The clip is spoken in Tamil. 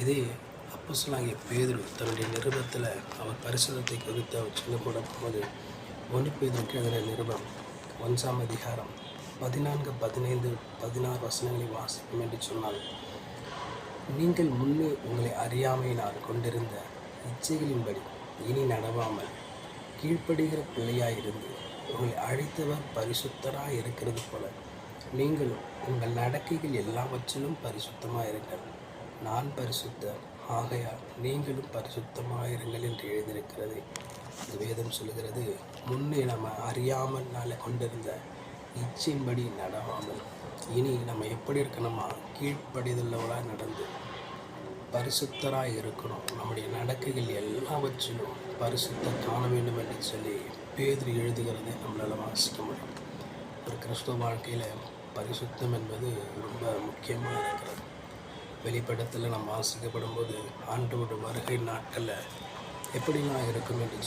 இதே அப்போசலாகிய பேதுரு தன்னுடைய நிருபத்தில் அவர் பரிசுதத்தை குறித்து அவர் சொல்ல கூட போது ஒன்று பேதுருக்கு எழுதின நிருபம் ஒன்றாம் அதிகாரம் பதினான்கு பதினைந்து பதினாறு வசனங்களை வாசிக்கும் என்று சொன்னால் நீங்கள் முன்னே உங்களை அறியாமையினால் கொண்டிருந்த இச்சைகளின்படி இனி நடவாமல் கீழ்ப்படுகிற பிள்ளையாயிருந்து உங்களை அழைத்தவர் பரிசுத்தராக இருக்கிறது போல நீங்களும் உங்கள் நடக்கைகள் எல்லாவற்றிலும் பரிசுத்தமாக இருக்கிறது நான் பரிசுத்தர் ஆகையால் நீங்களும் பரிசுத்தமாக இருங்கள் என்று எழுதியிருக்கிறது. இந்த வேதம் சொல்கிறது முன்னே நம்ம அறியாமல் நாளை கொண்டிருந்த இச்சையின்படி நடவாமல் இனி நம்ம எப்படி இருக்கணுமா? கீழ்ப்படிதல்லவளாக நடந்து பரிசுத்தராக இருக்கணும் நம்முடைய நடக்குகள் எல்லாவற்றிலும் பரிசுத்தம் காண வேண்டும் என்று சொல்லி பேதிரி எழுதுகிறதை நம்மளால் வாசிக்க முடியும். ஒரு கிறிஸ்துவ வாழ்க்கையில் பரிசுத்தம் என்பது ரொம்ப முக்கியமாக இருக்கிறது. வெளிப்படத்தில் நம்ம ஆசிக்கப்படும் போது ஆண்டோட வருகை நாட்களில் எப்படிலாம் இருக்கும் என்று